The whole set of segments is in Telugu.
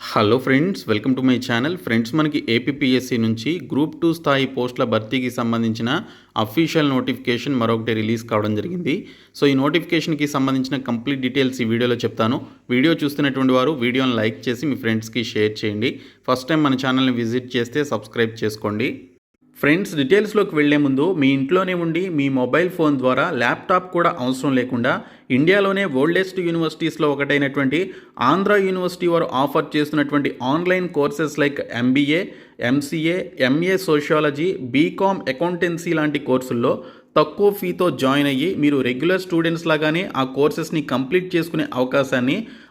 Hello friends welcome to my channel friends మనకి ఏపీపీఎస్సి నుంచి గ్రూప్ టూ స్థాయి పోస్టుల భర్తీకి సంబంధించిన అఫీషియల్ నోటిఫికేషన్ మరొకటి రిలీజ్ కావడం జరిగింది. సో ఈ నోటిఫికేషన్కి సంబంధించిన కంప్లీట్ డీటెయిల్స్ ఈ వీడియోలో చెప్తాను. వీడియో చూస్తున్నటువంటి వారు వీడియోని లైక్ చేసి మీ ఫ్రెండ్స్కి షేర్ చేయండి. ఫస్ట్ టైం మన ఛానల్ని విజిట్ చేస్తే సబ్స్క్రైబ్ చేసుకోండి. ఫ్రెండ్స్ డీటెయిల్స్లోకి వెళ్ళే ముందు మీ ఇంట్లోనే ఉండి మీ మొబైల్ ఫోన్ ద్వారా ల్యాప్టాప్ కూడా అవసరం లేకుండా ఇండియాలోనే ఓల్డెస్ట్ యూనివర్సిటీస్లో ఒకటైనటువంటి ఆంధ్ర యూనివర్సిటీ వారు ఆఫర్ చేస్తున్నటువంటి online courses like MBA MCA MA sociology BCom accountancy లాంటి కోర్సుల్లో తక్కువ ఫీతో జాయిన్ అయ్యి మీరు రెగ్యులర్ స్టూడెంట్స్ లాగానే ఆ కోర్సెస్ని కంప్లీట్ చేసుకునే అవకాశాన్ని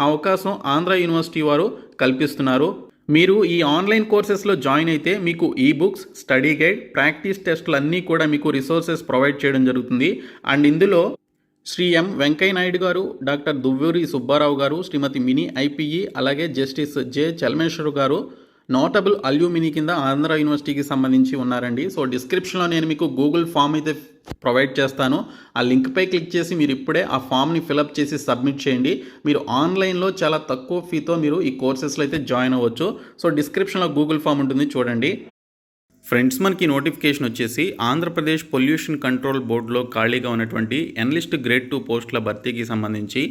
ఆ అవకాశం ఆంధ్ర యూనివర్సిటీ వారు కల్పిస్తున్నారు. మీరు ఈ ఆన్లైన్ కోర్సెస్లో జాయిన్ అయితే మీకు ఈ బుక్స్ స్టడీ గైడ్ ప్రాక్టీస్ టెస్ట్లు అన్నీ కూడా మీకు రిసోర్సెస్ ప్రొవైడ్ చేయడం జరుగుతుంది. అండ్ ఇందులో శ్రీ ఎం వెంకయ్య నాయుడు గారు డాక్టర్ దువ్వూరి సుబ్బారావు గారు శ్రీమతి మినీ ఐపీఈ అలాగే justice J Chelameswar garu notable alumni కింద ఆంధ్ర యూనివర్సిటీకి సంబంధించి ఉన్నారండి. సో డిస్క్రిప్షన్లో నేను మీకు గూగుల్ ఫామ్ అయితే ప్రొవైడ్ చేస్తాను. ఆ లింక్పై క్లిక్ చేసి మీరు ఇప్పుడే ఆ ఫామ్ని ఫిలప్ చేసి సబ్మిట్ చేయండి. మీరు ఆన్లైన్లో చాలా తక్కువ ఫీతో మీరు ఈ కోర్సెస్లో అయితే జాయిన్ అవ్వచ్చు. సో డిస్క్రిప్షన్లో గూగుల్ ఫామ్ ఉంటుంది చూడండి. ఫ్రెండ్స్ మనకి నోటిఫికేషన్ వచ్చేసి ఆంధ్రప్రదేశ్ పొల్యూషన్ కంట్రోల్ బోర్డులో ఖాళీగా ఉన్నటువంటి ఎన్లిస్ట్ గ్రేడ్ టూ పోస్టుల భర్తీకి సంబంధించి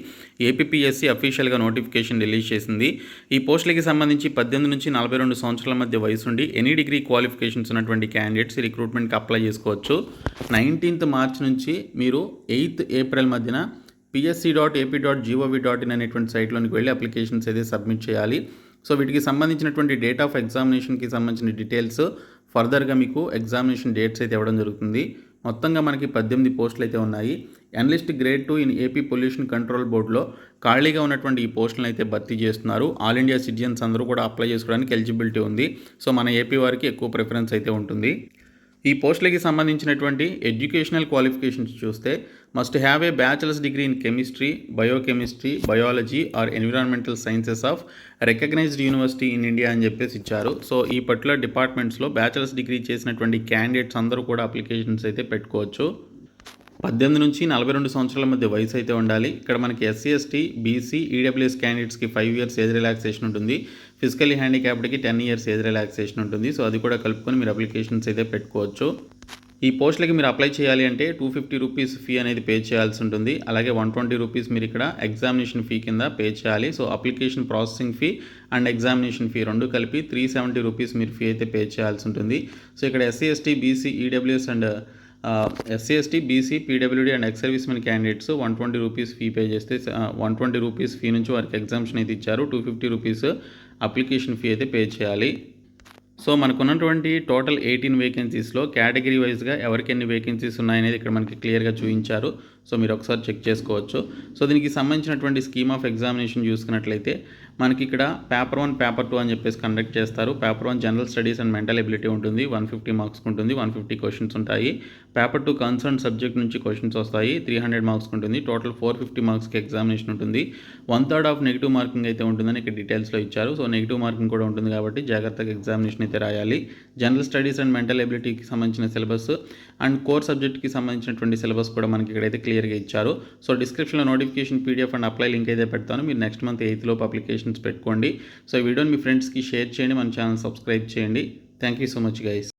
ఏపీఎస్సీ అఫీషియల్గా నోటిఫికేషన్ రిలీజ్ చేసింది. ఈ పోస్టులకి సంబంధించి పద్దెనిమిది నుంచి నలభై రెండు సంవత్సరాల మధ్య వయసుండి ఎనీ డిగ్రీ క్వాలిఫికేషన్స్ ఉన్నటువంటి క్యాండిడేట్స్ రిక్రూట్మెంట్కి అప్లై చేసుకోవచ్చు. నైన్టీన్త్ మార్చ్ నుంచి మీరు ఎయిత్ ఏప్రిల్ మధ్యన PSC dot AP dot GOV dot in అనేటువంటి సైట్లోనికి వెళ్ళి అప్లికేషన్స్ అయితే సబ్మిట్ చేయాలి. సో వీటికి సంబంధించినటువంటి డేట్ ఆఫ్ ఎగ్జామినేషన్కి సంబంధించిన డీటెయిల్స్ ఫర్దర్గా మీకు ఎగ్జామినేషన్ డేట్స్ అయితే ఇవ్వడం జరుగుతుంది. మొత్తంగా మనకి పద్దెనిమిది పోస్టులు అయితే ఉన్నాయి. Analyst grade two in AP pollution control బోర్డులో ఖాళీగా ఉన్నటువంటి ఈ పోస్టులను అయితే భర్తీ చేస్తున్నారు. ఆల్ ఇండియా సిటిజన్స్ అందరూ కూడా అప్లై చేసుకోవడానికి ఎలిజిబిలిటీ ఉంది. సో మన ఏపీ వారికి ఎక్కువ ప్రిఫరెన్స్ అయితే ఉంటుంది. ఈ పోస్టులకి సంబంధించినటువంటి ఎడ్యుకేషనల్ క్వాలిఫికేషన్స్ చూస్తే must have a bachelor's degree in chemistry biochemistry biology or environmental sciences of recognised university in India అని చెప్పేసి ఇచ్చారు. సో ఈ పర్టికులర్ డిపార్ట్మెంట్స్లో బ్యాచిలర్స్ డిగ్రీ చేసినటువంటి క్యాండిడేట్స్ అందరూ కూడా అప్లికేషన్స్ అయితే పెట్టుకోవచ్చు. పద్దెనిమిది నుంచి నలభై రెండు సంవత్సరాల మధ్య వయసు అయితే ఉండాలి. ఇక్కడ మనకి ఎస్సీ ఎస్టీ బీసీ ఈడబ్ల్యూఎస్ క్యాండిడేట్స్కి ఫైవ్ ఇయర్స్ ఏజ్ రిలాక్సేషన్ ఉంటుంది. ఫిజికలీ హ్యాండిక్యాప్డ్కి టెన్ ఇయర్స్ ఏజ్ రిలాక్సేషన్ ఉంటుంది. సో అది కూడా కలుపుకొని మీరు అప్లికేషన్స్ అయితే పెట్టుకోవచ్చు. ఈ పోస్టులకి మీరు అప్లై చేయాలి అంటే టూ ఫిఫ్టీ రూపీస్ ఫీ అనేది పే చేయాల్సి ఉంటుంది. అలాగే వన్ ట్వంటీ రూపీస్ మీరు ఇక్కడ ఎగ్జామినేషన్ ఫీ కింద పే చేయాలి. So application processing fee and examination fee రెండు కలిపి త్రీ సెవెంటీ రూపీస్ మీరు ఫీ అయితే పే చేయాల్సి ఉంటుంది. సో ఇక్కడ SC ST BC EWS and SC ST BC PWD and ex servicemen candidates one twenty rupees fee pay చేస్తే వన్ ట్వంటీ రూపీస్ ఫీ నుంచి వారికి ఎగ్జామ్షన్ అయితే ఇచ్చారు. Two fifty rupees application fee అయితే పే చేయాలి. సో మనకున్నటువంటి టోటల్ ఎయిటీన్ వేకెన్సీస్లో కేటగిరీ వైజ్గా ఎవరికి ఎన్ని వేకెన్సీస్ ఉన్నాయనేది ఇక్కడ మనకి క్లియర్గా చూపించారు. సో మీరు ఒకసారి చెక్ చేసుకోవచ్చు. సో దీనికి సంబంధించినటువంటి స్కీమ్ ఆఫ్ ఎగ్జామినేషన్ చూసుకున్నట్లయితే మనకి ఇక్కడ పేపర్ వన్ పేపర్ టూ అని చెప్పేసి కండక్ట్ చేస్తారు. Paper one general studies and mental ability ఉంటుంది. వన్ ఫిఫ్టీ మార్క్స్ ఉంటుంది. వన్ ఫిఫ్టీ క్వశ్చన్స్ ఉంటాయి. పేపర్ టూ కన్సర్న్ సబ్జెక్ట్ నుంచి క్వశ్చన్స్ వస్తాయి. త్రీ హండ్రెడ్ మార్క్స్ ఉంటుంది. టోటల్ ఫోర్ ఫిఫ్టీ మార్క్స్కి ఎగ్జామినేషన్ ఉంటుంది. One third of negative marking అయితే ఉంటుందని ఇక్కడ డీటెయిల్స్లో ఇచ్చారు. సో నెగిటివ్ మార్కింగ్ కూడా ఉంటుంది కాబట్టి జాగ్రత్తగా ఎగ్జామినేషన్ అయితే రాయాలి. జనరల్ స్టడీస్ అండ్ మెంటల్ ఎబిలిటీకి సంబంధించిన సిలబస్ అండ్ కోర్ సబ్జెక్ట్కి సంబంధించినటువంటి సిలబస్ కూడా మనకి ఇక్కడైతే క్లియర్గా ఇచ్చారు. సో డిస్క్రిప్షన్లో notification PDF and apply link అయితే పెడతాను. మీరు నెక్స్ట్ మంత్ ఎయిత్లోపు అప్లికేషన్స్ పెట్టుకోండి. సో ఈ వీడియోని మీ ఫ్రెండ్స్కి షేర్ చేయండి. మన ఛానల్ సబ్స్క్రైబ్ చేయండి. Thank you so much guys